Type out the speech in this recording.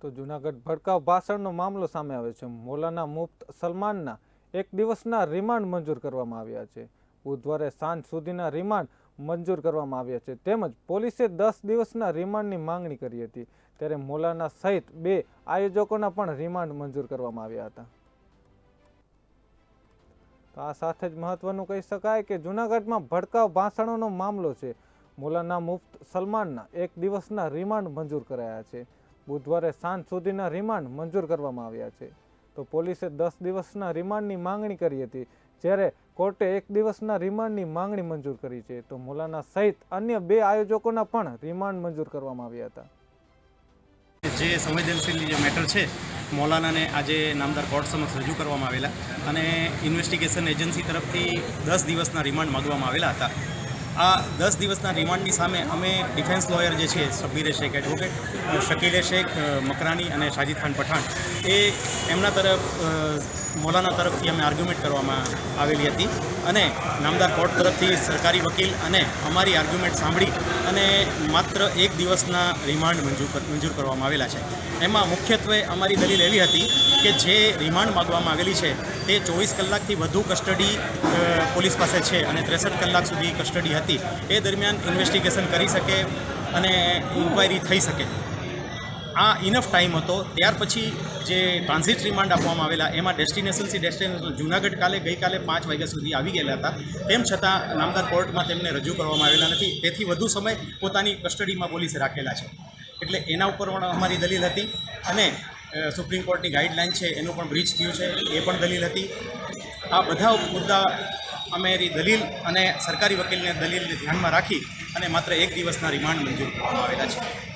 તો જૂનાગઢ ભડકાવ ભાષણનો મામલો સામે આવે છે. મૌલાના મુફ્ત સલમાનના એક દિવસના રિમાન્ડ મંજૂર કરવામાં આવ્યા છે. બુધવારે સાંજ સુધીના રિમાન્ડ મંજૂર કરવામાં આવ્યા છે. તેમજ પોલીસે દસ દિવસના રિમાન્ડની માંગણી કરી હતી. ત્યારે મૌલાના સહિત બે આયોજકોના પણ રિમાન્ડ મંજૂર કરવામાં આવ્યા હતા. તો આ સાથે જ મહત્વનું કહી શકાય કે જૂનાગઢમાં ભડકાવ ભાષણોનો મામલો છે. મૌલાના મુફ્ત સલમાનના એક દિવસના રિમાન્ડ મંજૂર કરાયા છે. બુધવારે સાંજ સુધીના રિમાન્ડ મંજૂર કરવામાં આવ્યા છે. તો પોલીસે દસ દિવસના રિમાન્ડની માંગણી કરી હતી. જ્યારે કોર્ટે એક દિવસના રિમાન્ડની માંગણી મંજૂર કરી છે. તો મૌલાના સહિત અન્ય બે આયોજકોના પણ રિમાન્ડ મંજૂર કરવામાં આવ્યા હતા. જે સંવેદનશીલ જે મેટર છે, મૌલાનાને આજે નામદાર કોર્ટ સમક્ષ રજૂ કરવામાં આવેલા અને ઇન્વેસ્ટિગેશન એજન્સી તરફથી દસ દિવસના રિમાન્ડ માગવામાં આવેલા હતા. આ દસ દિવસના રિમાન્ડની સામે અમે ડિફેન્સ લોયર જે છે શબ્બીરે શેખ એડવોકેટ શકીલે શેખ મકરાની અને શાજીદ ખાન પઠાણ, એ એમના તરફ મૌલાના તરફથી અમે આર્ગ્યુમેન્ટ કરવામાં આવેલી હતી અને નામદાર કોર્ટ તરફથી સરકારી વકીલ અને અમારી આર્ગ્યુમેન્ટ સાંભળી અને માત્ર એક દિવસના રિમાન્ડ મંજૂર મંજૂર કરવામાં આવેલા છે. એમાં મુખ્યત્વે અમારી દલીલ એવી હતી કે જે રિમાન્ડ માગવામાં આવેલી છે તે ચોવીસ કલાકથી વધુ કસ્ટડી પોલીસ પાસે છે અને ત્રેસઠ કલાક સુધી કસ્ટડી હતી. એ દરમિયાન ઇન્વેસ્ટિગેશન કરી શકે અને ઇન્ક્વાયરી થઈ શકે. આ ઇનફ ટાઈમ હતો. ત્યાર પછી જે ટ્રાન્ઝિટ રિમાન્ડ આપવામાં આવેલા, એમાં ડેસ્ટિનેશનથી ડેસ્ટિનેશન જુનાગઢ કાલે, ગઈકાલે પાંચ વાગ્યા સુધી આવી ગયેલા હતા. તેમ છતાં નામદાર કોર્ટમાં તેમને રજૂ કરવામાં આવેલા નથી. તેથી વધુ સમય પોતાની કસ્ટડીમાં પોલીસે રાખેલા છે. એટલે એના ઉપર પણ અમારી દલીલ હતી અને સુપ્રીમ કોર્ટની ગાઈડલાઇન છે, એનું પણ બ્રીચ થયું છે, એ પણ દલીલ હતી. આ બધા મુદ્દા અમેરી દલીલ અને સરકારી વકીલને દલીલને ધ્યાનમાં રાખી અને માત્ર એક દિવસના રિમાન્ડ મંજૂર કરવામાં આવેલા છે.